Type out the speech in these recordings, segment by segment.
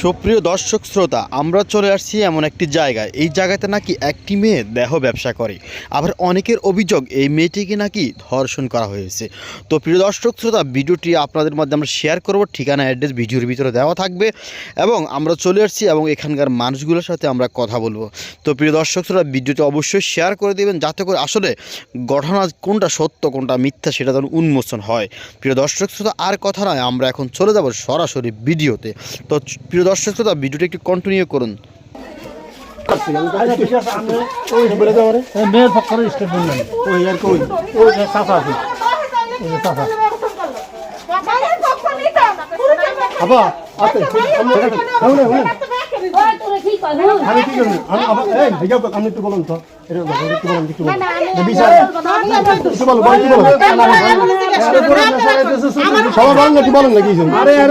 সুপ্রিয় দর্শক শ্রোতা, আমরা চলে আসছি এমন একটি জায়গায়। এই জায়গাতে নাকি একটি মেয়ে দেহ ব্যবসা করে। আবার অনেকের অভিযোগ, এই মেয়েটিকে নাকি ধর্ষণ করা হয়েছে। তো প্রিয় দর্শক শ্রোতা, ভিডিওটি আপনাদের মধ্যে আমরা শেয়ার করব। ঠিকানা অ্যাড্রেস ভিডিওর ভিতরে দেওয়া থাকবে। এবং আমরা চলে আসছি এবং এখানকার মানুষগুলোর সাথে আমরা কথা বলব। তো প্রিয় দর্শক শ্রোতা, ভিডিওটি অবশ্যই শেয়ার করে দেবেন। যাতে করে আসলে ঘটনা কোনটা সত্য, কোনটা মিথ্যা, সেটা যেন উন্মোচন হয়। প্রিয় দর্শক শ্রোতা, আর কথা নয়, আমরা এখন চলে যাব সরাসরি ভিডিওতে। তো প্রিয় দর্শক শ্রোতা, ভিডিওটি একটু কন্টিনিউ করুন। আমি একটু বলুন তো বলুন বলুন নাকি বলেন নাকি আরে এর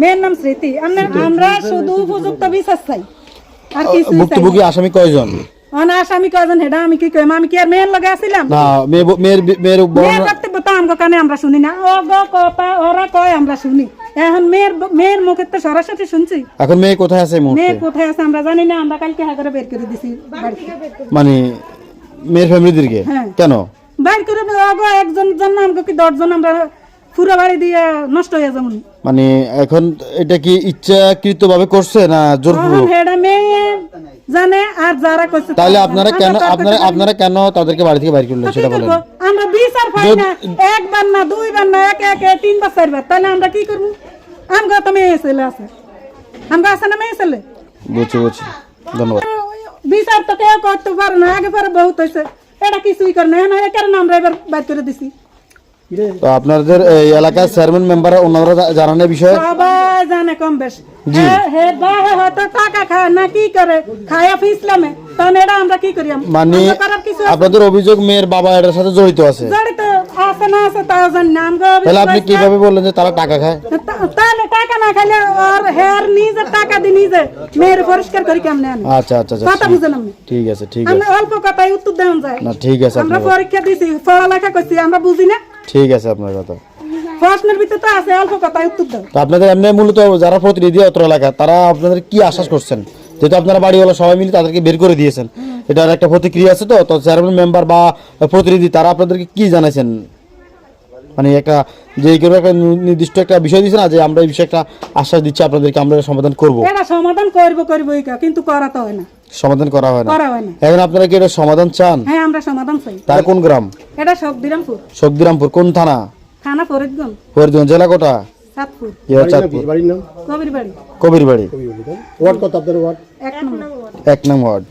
মেয়ের নাম স্মৃতি। আমরা শুধু উপযুক্ত বিচার চাই। আর কিছু ভুক্তভোগী আসামি কয়জন? অনাস আমি কয়জন হেডা? আমি কি কইম? আমি কি আর মেয়ের লগে আছিলাম? না মেয়ে মেয়ের মেয়ের মেয়ের বক্তব্য তো আমগো কানে আমরা শুনি না। ও গো ওরা কয় আমরা শুনি। এখন মেয়ের মেয়ের মুখে তো সরাসরি শুনছি। এখন মেয়ে কোথায় আছে এই মুহূর্তে? মেয়ে কোথায় আছে আমরা জানি না। আমরা কালকে হা করে বের করে দিছি মানে মেয়ের ফ্যামিলিদেরকে হ্যাঁ। কেন? বাইর করে ওগো একজন জন্য কি দশজন আমরা পুরো বাড়ি দিয়ে নষ্ট হয়ে যেমন মানে। এখন এটা কি করছে না জোরপূর্বক? হেডা মেয়ে জানে আর যারা করছে তাহলে আপনারা কেন আপনারা আপনারা কেন তাদেরকে বাড়ি থেকে বাইর করলেন সেটা বলেন। আমরা বিচার পাই না একবার না দুইবার না এক এক তিনবার চারবার তাহলে আমরা কি করব? আমগো তো মেয়ে ছেলে আছে। আমগো আছে না মেয়ে ছেলে? বুঝছি বুঝছি। ধন্যবাদ। বিচার তো কেউ করতে পারে না আগে পরে বহুত হয়েছে এটা কিছুই করে না কারণে আমরা এবার বাইর করে দিছি? তো আপনাদের এই এলাকার চেয়ারম্যান মেম্বার ওনারা জা- জানান এই বিষয়ে সবাই জানে কম বেশ হে- হে বাহে হয়তো টাকা খায় না কি করে খায়া ফিসলামে তখন এটা আমরা কি করি আমরা? মানে আমরা করার কিছু আছে? আপনাদের অভিযোগ মেয়ের বাবা এটার সাথে জড়িত আছে জড়িত আছে না আছে তাও জানি না আমগো তাহলে আপনি বিশ্বাস- কীভাবে বললেন যে তারা টাকা খায় তা- তাহলে টাকা না খাইলে আর হেয়ার নিজে টাকা দি নিজে মেয়ের পরিষ্কার করি কেমনে আনে আচ্ছা আচ্ছা আচ্ছা কথা বুঝেন আপনি ঠিক আছে ঠিক আছে আমরা অল্প কথায় উত্তর দেওয়া যায় না ঠিক আছে আমরা আপনার পরীক্ষা দিছি পড়ালেখা করছি আমরা বুঝি না ঠিক আছে আপনার কথা। প্রশ্নের ভিতরে তো আছে অল্প কথায় উত্তর দাও। তো আপনাদের এমনি মূলত যারা প্রতিনিধি অত্র এলাকা তারা আপনাদের কি আশ্বাস করছেন? যেহেতু আপনারা বাড়িওয়ালা সবাই মিলে তাদেরকে বের করে দিয়েছেন। এটার একটা প্রতিক্রিয়া আছে তো? তো চেয়ারম্যান মেম্বার বা প্রতিনিধি তারা আপনাদেরকে কি জানাইছেন? মানে একটা যে কোনো একটা নির্দিষ্ট একটা বিষয় দিয়েছে না যে আমরা এই বিষয়ে একটা আশ্বাস দিচ্ছি আপনাদেরকে আমরা সমাধান করব। এটা সমাধান করব করব কিন্তু করা তো হয় না। সমাধান করা হয় না। করা হয় না। এখন আপনারা কি এটা সমাধান চান? হ্যাঁ আমরা সমাধান চাই। তার কোন গ্রাম? এটা শকদিরামপুর। শকদিরামপুর কোন থানা? থানা ফরিদগঞ্জ। ফরিদগঞ্জ জেলা কোটা? চাঁদপুর ইয়া চাঁদপুর বাড়ির নাম কবির বাড়ি। কবির বাড়ি। ওয়ার্ড কত আপনাদের ওয়ার্ড? এক নম্বর। এক নং ওয়ার্ড।